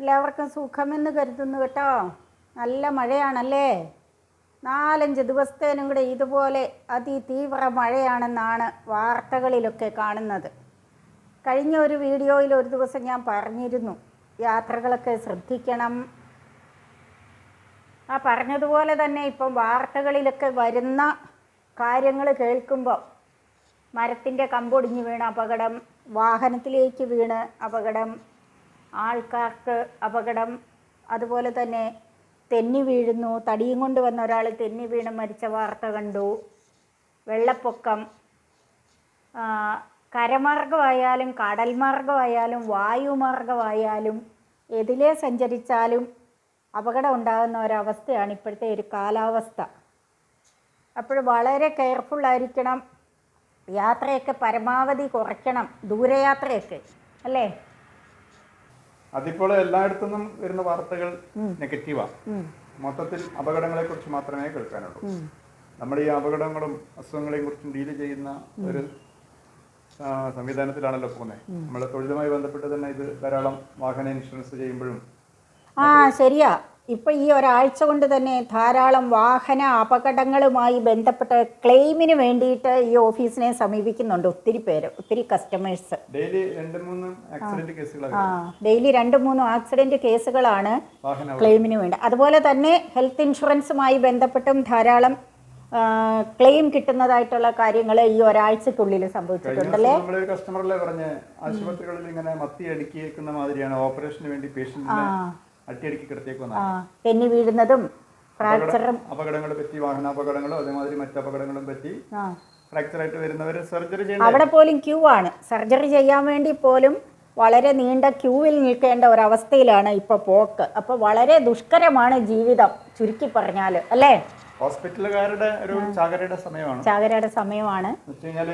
എല്ലാവർക്കും സുഖമെന്ന് കരുതുന്നു കേട്ടോ. നല്ല മഴയാണല്ലേ? നാലഞ്ച് ദിവസത്തേനും കൂടെ ഇതുപോലെ അതിതീവ്ര മഴയാണെന്നാണ് വാർത്തകളിലൊക്കെ കാണുന്നത്. കഴിഞ്ഞ ഒരു വീഡിയോയിൽ ഒരു ദിവസം ഞാൻ പറഞ്ഞിരുന്നു യാത്രകളൊക്കെ ശ്രദ്ധിക്കണം. ആ പറഞ്ഞതുപോലെ തന്നെ ഇപ്പം വാർത്തകളിലൊക്കെ വരുന്ന കാര്യങ്ങൾ കേൾക്കുമ്പോൾ മരത്തിന്റെ കമ്പൊടിഞ്ഞ് വീണ അപകടം വാഹനത്തിലേക്ക് വീണ് അപകടം ആൾക്കാർക്ക് അപകടം അതുപോലെ തന്നെ തെന്നി വീഴുന്നു തടിയും കൊണ്ട് വന്ന ഒരാൾ തെന്നി വീണ് മരിച്ച വാർത്ത കണ്ടു. വെള്ളപ്പൊക്കം കരമാർഗമായാലും കടൽ മാർഗമായാലും വായുമാർഗമായാലും എതിലേ സഞ്ചരിച്ചാലും അപകടം ഉണ്ടാകുന്ന ഒരവസ്ഥയാണ് ഇപ്പോഴത്തെ ഒരു കാലാവസ്ഥ. അപ്പോൾ വളരെ കെയർഫുൾ ആയിരിക്കണം. യാത്രയൊക്കെ പരമാവധി കുറയ്ക്കണം. ദൂരയാത്രയൊക്കെ അല്ലേ? അതിപ്പോൾ എല്ലായിടത്തുനിന്നും വരുന്ന വാർത്തകൾ നെഗറ്റീവാണ് മൊത്തത്തിൽ അപകടങ്ങളെ കുറിച്ച് മാത്രമേ കേൾക്കാനുള്ളൂ. നമ്മൾ നമ്മുടെ ഈ അപകടങ്ങളും അസുഖങ്ങളെയും കുറിച്ചും ഡീൽ ചെയ്യുന്ന ഒരു സംവിധാനത്തിലാണല്ലോ പോകുന്നത് നമ്മളെ തൊഴിലുമായി ബന്ധപ്പെട്ട് തന്നെ ഇത് ധാരാളം വാഹന ഇൻഷുറൻസ് ചെയ്യുമ്പോഴും ആ ശരിയാ. ഇപ്പം ഈ ഒരാഴ്ച കൊണ്ട് തന്നെ ധാരാളം വാഹന അപകടങ്ങളുമായി ബന്ധപ്പെട്ട ക്ലെയിമിന് വേണ്ടിയിട്ട് ഈ ഓഫീസിനെ സമീപിക്കുന്നുണ്ട് ഒത്തിരി പേര് ഒത്തിരി കസ്റ്റമേഴ്സ്. ആ ഡെയിലി രണ്ട് മൂന്നും ആക്സിഡന്റ് കേസുകളാണ് ക്ലെയിമിന് വേണ്ടി. അതുപോലെ തന്നെ ഹെൽത്ത് ഇൻഷുറൻസുമായി ബന്ധപ്പെട്ടും ധാരാളം ക്ലെയിം കിട്ടുന്നതായിട്ടുള്ള കാര്യങ്ങൾ ഈ ഒരാഴ്ചക്കുള്ളിൽ സംഭവിച്ചിട്ടുണ്ടല്ലേ? കസ്റ്റമറിലെ പറഞ്ഞ ആശുപത്രികളിൽ ഇങ്ങനെ മത്തി അടുക്കിയേക്കുന്ന മാതിരിയാണ്. ഓപ്പറേഷന് വേണ്ടി പേഷ്യന്റിനെ തെന്നി വീഴുന്നതും ഫ്രാക്ചറും അപകടങ്ങൾ പറ്റി വാഹനാപകടങ്ങളും അതേമാതിരി മറ്റു അപകടങ്ങളും പറ്റി ഫ്രാക്ചറായിട്ട് വരുന്നവർ സർജറി ചെയ്യേണ്ട അവിടെ പോലും ക്യൂ ആണ്. സർജറി ചെയ്യാൻ വേണ്ടി പോലും വളരെ നീണ്ട ക്യൂവിൽ നിൽക്കേണ്ട ഒരവസ്ഥയിലാണ് ഇപ്പോൾ പോക്ക്. അപ്പോൾ വളരെ ദുഷ്കരമാണ് ജീവിതം ചുരുക്കി പറഞ്ഞാൽ അല്ലേ? ഹോസ്പിറ്റലുകാരുടെ ഒരു ചാകരയുടെ സമയമാണ്. ചാകരയുടെ സമയമാണ്.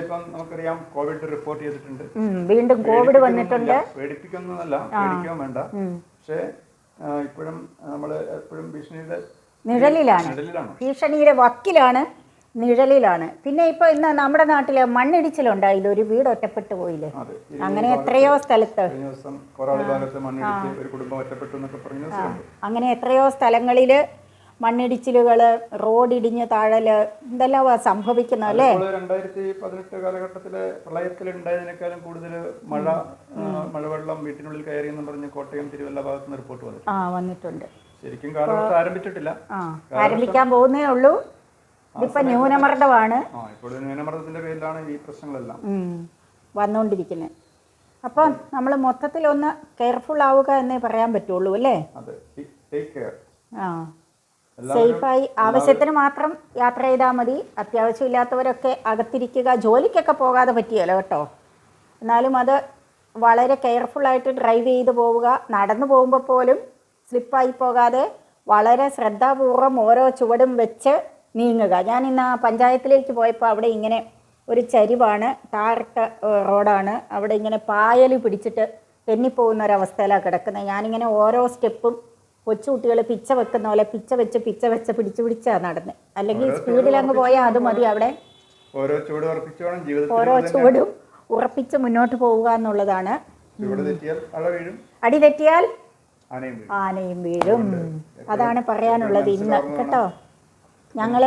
ഇപ്പം നമുക്കറിയാം കോവിഡ് റിപ്പോർട്ട് ചെയ്തിട്ടുണ്ട്. വീണ്ടും കോവിഡ് വന്നിട്ടുണ്ട്. പേടിപ്പിക്കുന്നതല്ല പേടിക്കാൻ വേണ്ട. പക്ഷേ ഇപ്പോഴും നമ്മൾ എപ്പോഴും ഭീഷണിയുടെ നിഴലിലാണ്. ഭീഷണിയുടെ വക്കിലാണ് നിഴലിലാണ്. പിന്നെ ഇപ്പോൾ ഇന്ന് നമ്മുടെ നാട്ടിൽ മണ്ണിടിച്ചിലുണ്ടായില്ല ഒരു വീട് ഒറ്റപ്പെട്ടു പോയില്ലേ? അങ്ങനെ എത്രയോ സ്ഥലത്ത്. അങ്ങനെ എത്രയോ സ്ഥലങ്ങളിൽ മണ്ണിടിച്ചിലുകൾ റോഡിടിഞ്ഞ് താഴൽ ഇതെല്ലാം സംഭവിക്കുന്നത് അല്ലേ? രണ്ടായിരത്തി പതിനെട്ട് കാലഘട്ടത്തിലെ പ്രളയത്തിൽ ഉണ്ടായതിനേക്കാളും കൂടുതൽ മഴ മഴവെള്ളം വീട്ടിനുള്ളിൽ കയറി എന്ന് പറഞ്ഞ് കോട്ടയം തിരുവല്ല ഭാഗത്ത് നിന്ന് റിപ്പോർട്ട് വന്നു ആ വന്നിട്ടുണ്ട്. ശരിക്കും കാലവർഷം ആരംഭിച്ചിട്ടില്ല. ആരംഭിക്കാൻ പോകുന്നേ ഉള്ളൂ. ഇപ്പൊ ന്യൂനമർദ്ദമാണ്. ഇപ്പോൾ ന്യൂനമർദ്ദത്തിന്റെ പേരിലാണ് ഈ പ്രശ്നങ്ങളെല്ലാം. വന്നുകൊണ്ടിരിക്കുന്നത് അപ്പം നമ്മൾ മൊത്തത്തിൽ ഒന്ന് കെയർഫുൾ ആവുക എന്നേ പറയാൻ പറ്റുള്ളൂ അല്ലേ? ആ. സേഫായി ആവശ്യത്തിന് മാത്രം യാത്ര ചെയ്താൽ മതി. അത്യാവശ്യമില്ലാത്തവരൊക്കെ അകത്തിരിക്കുക ജോലിക്കൊക്കെ പോകാതെ പറ്റിയല്ലോ കേട്ടോ. എന്നാലും അത് വളരെ കെയർഫുള്ളായിട്ട് ഡ്രൈവ് ചെയ്ത് പോവുക. നടന്നു പോകുമ്പോൾ പോലും സ്ലിപ്പായി പോകാതെ വളരെ ശ്രദ്ധാപൂർവം ഓരോ ചുവടും വെച്ച് നീങ്ങുക. ഞാൻ ഇന്ന് ആ പഞ്ചായത്തിലേക്ക് പോയപ്പോൾ അവിടെ ഇങ്ങനെ ഒരു ചരിവാണ് ടാറിട്ട റോഡാണ്. അവിടെ ഇങ്ങനെ പായൽ പിടിച്ചിട്ട് തെന്നിപ്പോകുന്ന ഒരവസ്ഥയിലാണ് കിടക്കുന്നത്. ഞാനിങ്ങനെ ഓരോ സ്റ്റെപ്പും കൊച്ചുകുട്ടികൾ പിച്ച വെക്കുന്ന പോലെ പിച്ച വെച്ച് പിച്ച വെച്ച് പിടിച്ച് പിടിച്ചാണ് നടന്നത് അല്ലെങ്കിൽ സ്പീഡിൽ അങ്ങ് പോയാൽ അത് മതി അവിടെ. ഓരോ ജീവിതത്തിൽ ഓരോ ചൂടും ഉറപ്പിച്ച് മുന്നോട്ട് പോവുക എന്നുള്ളതാണ്. അടി തെറ്റിയാൽ ആനയും വീഴും. അതാണ് പറയാനുള്ളത് ഇന്ന് കേട്ടോ. ഞങ്ങൾ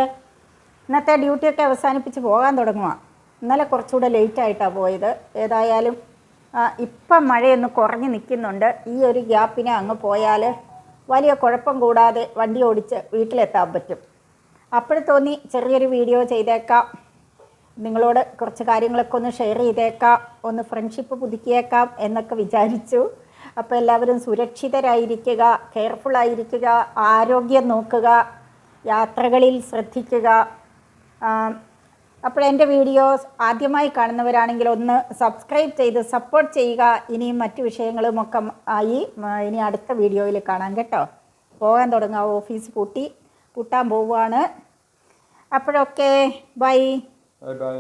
ഇന്നത്തെ ഡ്യൂട്ടിയൊക്കെ അവസാനിപ്പിച്ച് പോകാൻ തുടങ്ങുക ഇന്നലെ കുറച്ചുകൂടെ ലേറ്റ് ആയിട്ടാ പോയത്. ഏതായാലും ഇപ്പം മഴയൊന്ന് കുറഞ്ഞ് നിൽക്കുന്നുണ്ട്. ഈ ഒരു ഗ്യാപ്പിനെ അങ്ങ് പോയാൽ വലിയ കുഴപ്പം കൂടാതെ വണ്ടി ഓടിച്ച് വീട്ടിലെത്താൻ പറ്റും. അപ്പോൾ തോന്നി ചെറിയൊരു വീഡിയോ ചെയ്തേക്കാം. നിങ്ങളോട് കുറച്ച് കാര്യങ്ങളൊക്കെ ഒന്ന് ഷെയർ ചെയ്തേക്കാം. ഒന്ന് ഫ്രണ്ട്ഷിപ്പ് പുതുക്കിയേക്കാം എന്നൊക്കെ വിചാരിച്ചു. അപ്പോൾ എല്ലാവരും സുരക്ഷിതരായിരിക്കുക കെയർഫുൾ ആയിരിക്കുക ആരോഗ്യം നോക്കുക യാത്രകളിൽ ശ്രദ്ധിക്കുക. അപ്പോൾ എന്റെ വീഡിയോസ് ആദ്യമായി കാണുന്നവരാണെങ്കിൽ ഒന്ന് സബ്സ്ക്രൈബ് ചെയ്ത് സപ്പോർട്ട് ചെയ്യുക. ഇനിയും മറ്റു വിഷയങ്ങളുമൊക്കെ ആയി ഇനി അടുത്ത വീഡിയോയിൽ കാണാം കേട്ടോ. പോകാൻ തുടങ്ങാം. ഓഫീസ് പൂട്ടി പൂട്ടാൻ പോവുകയാണ്. അപ്പോഴൊക്കെ ബൈ ബൈ.